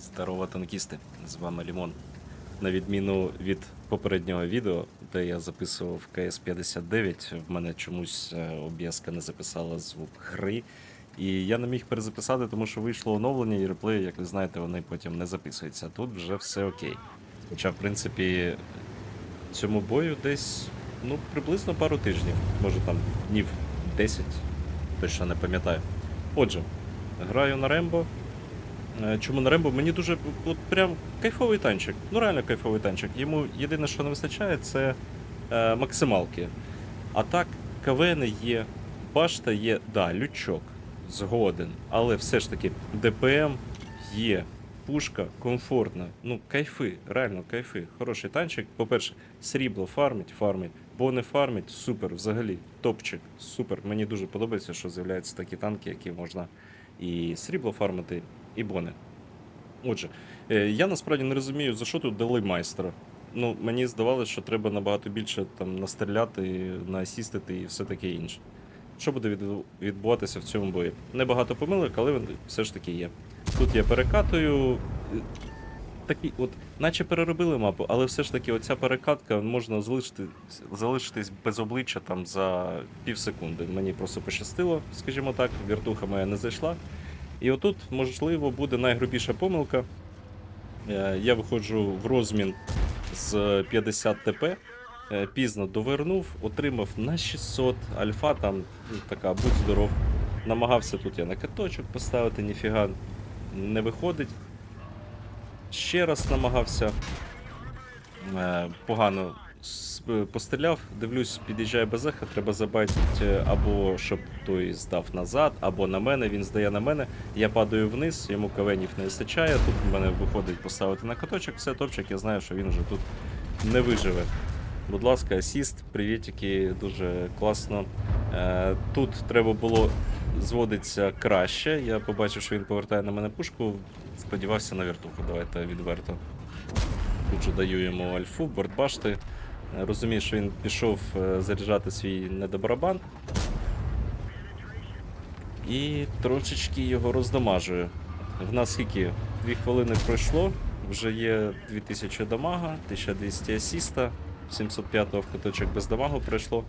Здорово, танкісти! З вами Лімон. На відміну від попереднього відео, де я записував КС-59, в мене чомусь е, об'язка не записала звук гри. І я не міг перезаписати, тому що вийшло оновлення, і реплеї, як ви знаєте, вони потім не записуються. Тут вже все окей. Хоча, в принципі, цьому бою десь ну, приблизно пару тижнів, може там днів 10, точно не пам'ятаю. Отже, граю на Рембо. Е, Чому на Рембо? Мені дуже от прям кайфовий танчик. Ну реально кайфовий танчик. Йому єдине, що не вистачає, це е, максималки. А так, КВН є, башта є, да, лючок, згоден. Але все ж таки ДПМ є. Пушка комфортна. Ну, кайфи, реально кайфи. Хороший танчик. По-перше, срібло фармить, фармить, бони фармить, супер, взагалі, топчик, супер. Мені дуже подобається, що з'являються такі танки, які можна і срібло фармити, і бони. Отже, е, я насправді не розумію, за що тут дали майстра. Ну, мені здавалося, що треба набагато більше там настріляти, наасістити і все таке інше. Що буде відбуватися в цьому бої? Небагато помилок, але вони все ж таки є. Тут я перекатую. Такий, от, наче переробили мапу, але все ж таки оця перекатка можна залишити, залишитись без обличчя там за пів секунди. Мені просто пощастило, скажімо так, віртуха моя не зайшла. І отут, можливо, буде найгрубіша помилка. Е, Я виходжу в розмін з 50 ТП, е, пізно довернув, отримав на 600 альфа, там ну, така, будь здоров. Намагався тут я на каточок поставити, ніфіга не виходить. Ще раз намагався. Е, Погано постріляв, дивлюсь, під'їжджає безеха, треба забайтити або щоб той здав назад, або на мене, він здає на мене. Я падаю вниз, йому кавенів не вистачає. Тут в мене виходить поставити на каточок, все топчик, я знаю, що він вже тут не виживе. Будь ласка, асіст, привітики, дуже класно. Е, тут треба було зводитися краще. Я побачив, що він повертає на мене пушку. Сподівався на вертуху. Давайте відверто. Тут же даю йому альфу, бортбашти. Розумію, що він пішов е, заряджати свій недобарабан. І трошечки його роздамажую. В нас скільки? Дві хвилини пройшло, вже є 2000 дамага, 1200 асіста, 705-го в каточок без дамагу пройшло.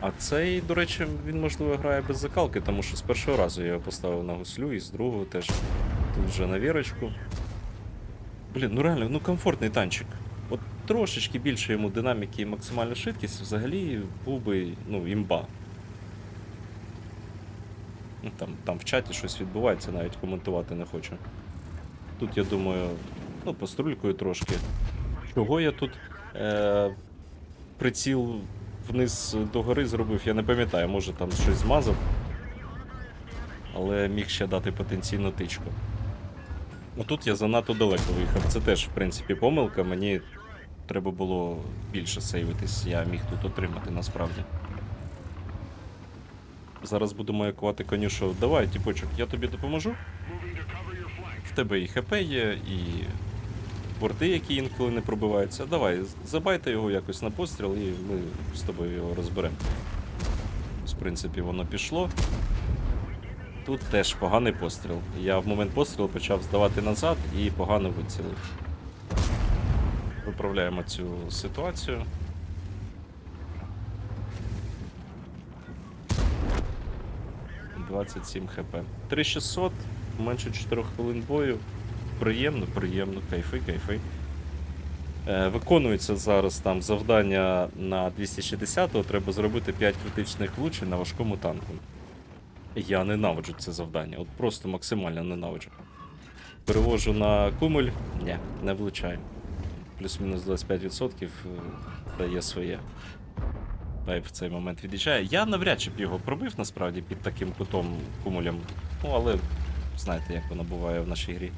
А цей, до речі, він можливо грає без закалки, тому що з першого разу я його поставив на гуслю і з другого теж. Тут вже на вірочку. Блін, ну реально, ну комфортний танчик. От трошечки більше йому динаміки і максимальна швидкість, взагалі був би ну, імба. Ну, там, там в чаті щось відбувається, навіть коментувати не хочу. Тут, я думаю, ну, пострулькою трошки. Чого я тут е, приціл вниз до гори зробив, я не пам'ятаю, може там щось змазав. Але міг ще дати потенційну тичку. Отут я занадто далеко виїхав. Це теж, в принципі, помилка. Мені треба було більше сейвитись, я міг тут отримати насправді. Зараз буду маякувати коню, що давай, тіпочок, я тобі допоможу. В тебе і ХП є, і борти, які інколи не пробиваються. Давай, забайте його якось на постріл, і ми з тобою його розберемо. В принципі, воно пішло. Тут теж поганий постріл. Я в момент пострілу почав здавати назад і погано вицілив. Виправляємо цю ситуацію. «27 хп. 3600, менше 4 хвилин бою. Приємно, приємно, кайфи, кайфи. Е, виконується зараз там завдання на 260-го, треба зробити 5 критичних влучень на важкому танку. Я ненавиджу це завдання, от просто максимально ненавиджу. Перевожу на кумуль, ні, не влучаю. Плюс-мінус 25% е, дає своє. Дай в цей момент від'їжджає. Я навряд чи б його пробив насправді під таким кутом кумулем. Ну, але знаєте, як воно буває в нашій грі.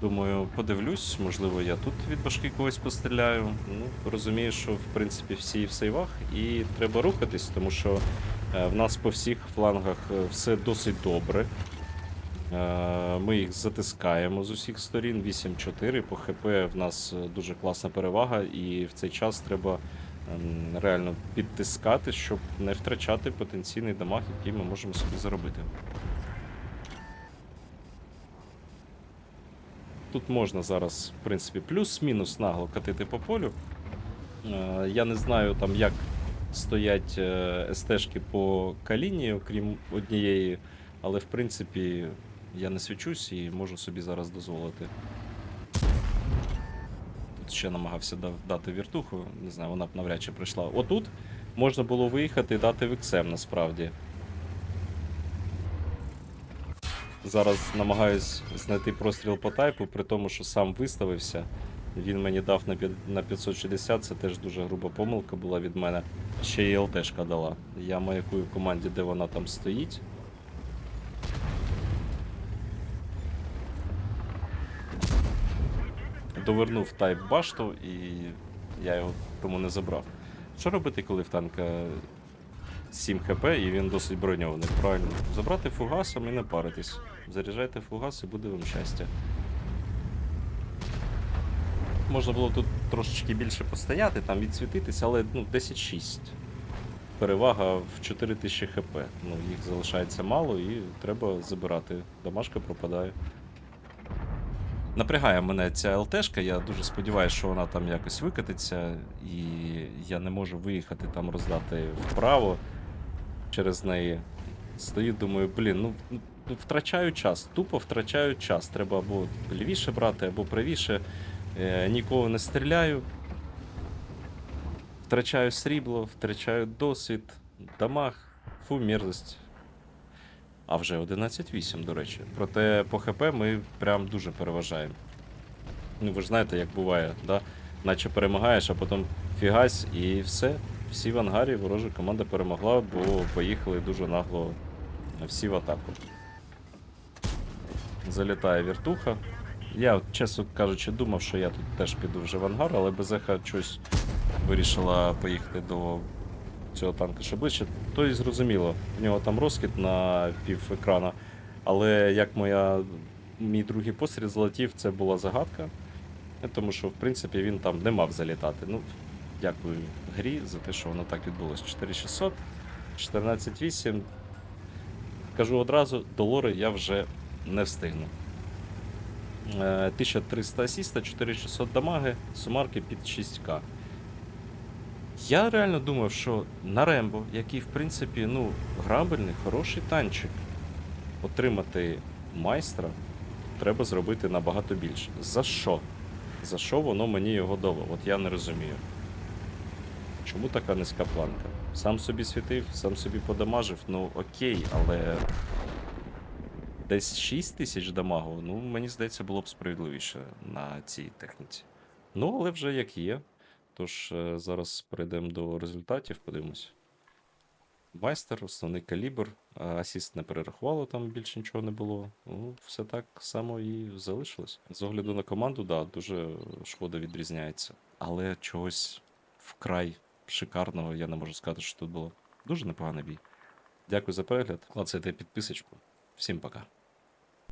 Думаю, подивлюсь, можливо, я тут від башки когось постріляю. Ну, розумію, що в принципі всі в сейвах, і треба рухатись, тому що Е, в нас по всіх флангах е, все досить добре. Е, ми їх затискаємо з усіх сторін. 8-4. По ХП в нас дуже класна перевага, і в цей час треба ем, реально підтискати, щоб не втрачати потенційний дамаг, який ми можемо собі заробити. Тут можна зараз, в принципі, плюс-мінус нагло катити по полю. Я не знаю, там як стоять е, СТшки по каліні, окрім однієї, але в принципі я не свічусь і можу собі зараз дозволити. Тут ще намагався дати віртуху, не знаю, вона б навряд чи прийшла. Отут можна було виїхати і дати віксем насправді. Зараз намагаюсь знайти простріл по тайпу, при тому, що сам виставився. Він мені дав на 560, це теж дуже груба помилка була від мене. Ще й ЛТшка дала. Я маякую в команді, де вона там стоїть. Довернув тайп башту і я його тому не забрав. Що робити, коли в танка 7 хп і він досить броньований? Правильно. Забрати фугасом і не паритись. Заряджайте фугас і буде вам щастя. Можна було тут трошечки більше постояти, там відсвітитися, але ну, 10-6. Перевага в 4000 хп. Ну, їх залишається мало і треба забирати. Дамашка пропадає. Напрягає мене ця ЛТшка, я дуже сподіваюся, що вона там якось викатиться, і я не можу виїхати там роздати вправо через неї. Стою, думаю, блін, ну ну, втрачаю час, тупо втрачаю час. Треба або лівіше брати, або правіше. Е, нікого не стріляю. Втрачаю срібло, втрачаю досвід, дамаг, фу, мерзость. А вже 11-8, до речі. Проте по ХП ми прям дуже переважаємо. Ну, ви ж знаєте, як буває, да? наче перемагаєш, а потім фігась і все. Всі в ангарі, ворожа команда перемогла, бо поїхали дуже нагло всі в атаку. Залітає віртуха. Я, чесно кажучи, думав, що я тут теж піду вже в ангар, але Безеха щось вирішила поїхати до цього танка ще ближче. То і зрозуміло, в нього там розкид на пів екрана. Але як моя, мій другий постріл залетів, це була загадка. Тому що, в принципі, він там не мав залітати. Ну, дякую грі за те, що воно так відбулося. 4600, 14.8. Кажу одразу, до лори я вже не встигну. Е, 1300 асіста, 4600 дамаги, сумарки під 6к. Я реально думав, що на Рембо, який, в принципі, ну, грабельний, хороший танчик, отримати майстра треба зробити набагато більше. За що? За що воно мені його дало? От я не розумію. Чому така низька планка? Сам собі світив, сам собі подамажив, ну окей, але десь 6 тисяч дамагу, ну мені здається, було б справедливіше на цій техніці. Ну, але вже як є. Тож е, зараз перейдемо до результатів, подивимось. Майстер, основний калібр, асіст не перерахувало, там більше нічого не було. Ну, все так само і залишилось. З огляду на команду, да, дуже шкода відрізняється. Але чогось вкрай шикарного я не можу сказати, що тут було. Дуже непоганий бій. Дякую за перегляд. Клацайте підписочку. Всім пока.